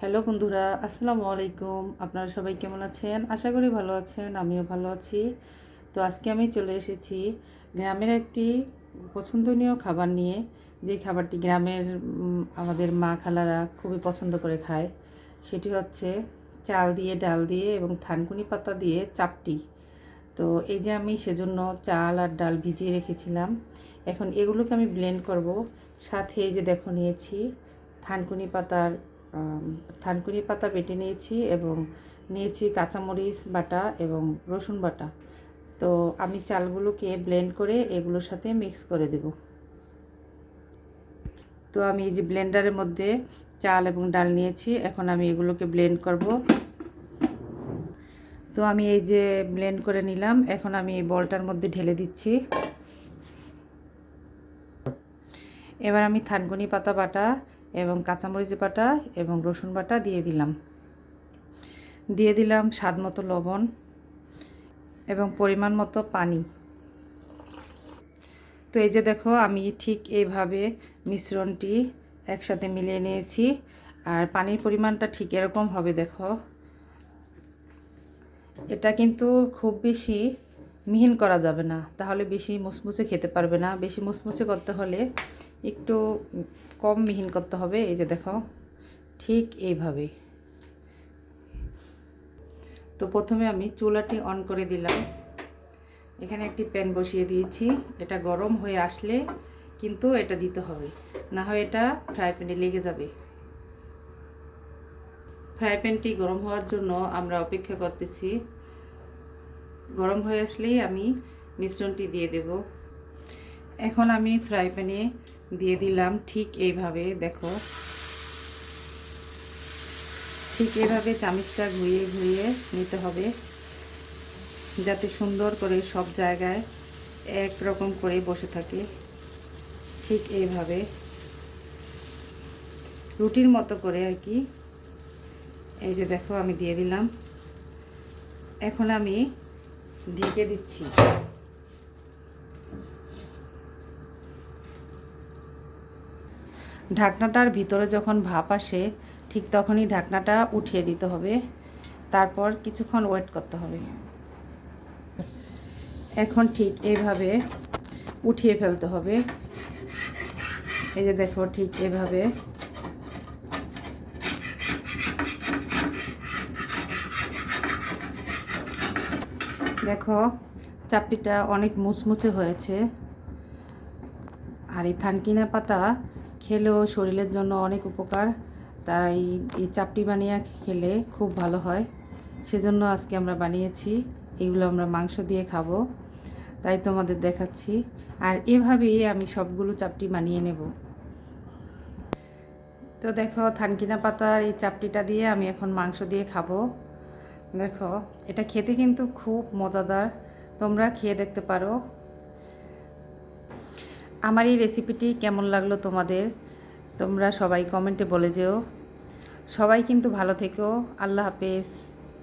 Hello বন্ধুরা, আসসালামু আলাইকুম। আপনারা সবাই কেমন আছেন? আশা করি ভালো আছেন, আমিও ভালো আছি। তো আজকে আমি চলে এসেছি গ্রামের একটি পছন্দনীয় খাবার নিয়ে। যে খাবারটি গ্রামের আমাদের মা খালারা খুবই পছন্দ করে খায়। সেটি হচ্ছে চাল দিয়ে, ডাল দিয়ে এবং থানকুনি পাতা দিয়ে চাপটি। তো এই যে আমি সেজন্য চাল আর ডাল ভিজিয়ে রেখেছিলাম। এখন এগুলোকে আমি ব্লেন্ড করব। সাথে এই যে দেখো নিয়েছি থানকুনি পাতার থানকুনি পাতা বেটে নিয়েছি এবং নিয়েছি কাঁচামরিচ বাটা এবং রসুন বাটা। তো আমি চালগুলোকে ব্লেন্ড করে এগুলোর সাথে মিক্স করে দেব। তো আমি এই যে ব্লেন্ডারের মধ্যে চাল এবং ডাল নিয়েছি, এখন আমি এগুলোকে ব্লেন্ড করব। তো আমি এই যে ব্লেন্ড করে নিলাম, এখন আমি এই বলটার মধ্যে ঢেলে দিচ্ছি। এবার আমি থানকুনি পাতা বাটা এবং কাঁচামরিচ বাটা এবং রসুন বাটা দিয়ে দিলাম। দিয়ে দিলাম স্বাদ মতো লবণ এবং পরিমাণ মতো পানি। তো এই যে দেখো, আমি ঠিক এইভাবে মিশ্রণটি একসাথে মিলিয়ে নিয়েছি আর পানির পরিমাণটা ঠিক এরকম হবে, দেখো। এটা কিন্তু খুব বেশি মিহিন করা যাবে না, তাহলে বেশি মুসমুসে খেতে পারবে না। বেশি মুসমুসে করতে হলে একটু কম মিহিন করতে হবে, এই যে দেখো, ঠিক এইভাবে তো প্রথমে আমি চুলাটি অন করে দিলাম। এখানে একটি প্যান বসিয়ে দিয়েছি, এটা গরম হয়ে আসলে কিন্তু এটা দিতে হবে, না হয় এটা ফ্রাই প্যানে লেগে যাবে। ফ্রাই প্যানটি গরম হওয়ার জন্য আমরা অপেক্ষা করতেছি। গরম হয়ে আসলেই আমি মিশ্রণটি দিয়ে দেব। এখন আমি ফ্রাই প্যানে দিয়ে দিলাম ঠিক এইভাবে, দেখো। ঠিক এভাবে চামিচটা ঘুরিয়ে ঘুরিয়ে নিতে হবে, যাতে সুন্দর করে সব জায়গায় এক রকম করে বসে থাকে। ঠিক এইভাবে। রুটির মতো করে আর কি। এই যে দেখো, আমি দিয়ে দিলাম। এখন আমি ঢেকে দিচ্ছি। ঢাকনাটার ভিতরে যখন ভাপ আসে, ঠিক তখনই ঢাকনাটা উঠিয়ে দিতে হবে। তারপর কিছুক্ষণ ওয়েট করতে হবে। এখন ঠিক এইভাবে উঠিয়ে ফেলতে হবে। এই যে দেখো, ঠিক এভাবে। দেখো, চাপটিটা অনেক মুচমুচে হয়েছে। আর এই থানকিনা পাতা খেলেও শরীরের জন্য অনেক উপকার। তাই এই চাপটি বানিয়ে খেলে খুব ভালো হয়। সেজন্য আজকে আমরা বানিয়েছি, এগুলো আমরা মাংস দিয়ে খাব। তাই তোমাদের দেখাচ্ছি। আর এভাবেই আমি সবগুলো চাপটি বানিয়ে নেব। তো দেখো, থানকিনা পাতার এই চাপটিটা দিয়ে আমি এখন মাংস দিয়ে খাব। দেখো, এটা খেতে কিন্তু খুব মজাদার। তোমরা খেয়ে দেখতে পারো। আমার এই রেসিপিটি কেমন লাগল তোমাদের? তোমরা সবাই কমেন্টে বলে যেও। সবাই কিন্তু ভালো থেকো। আল্লাহ হাফেজ।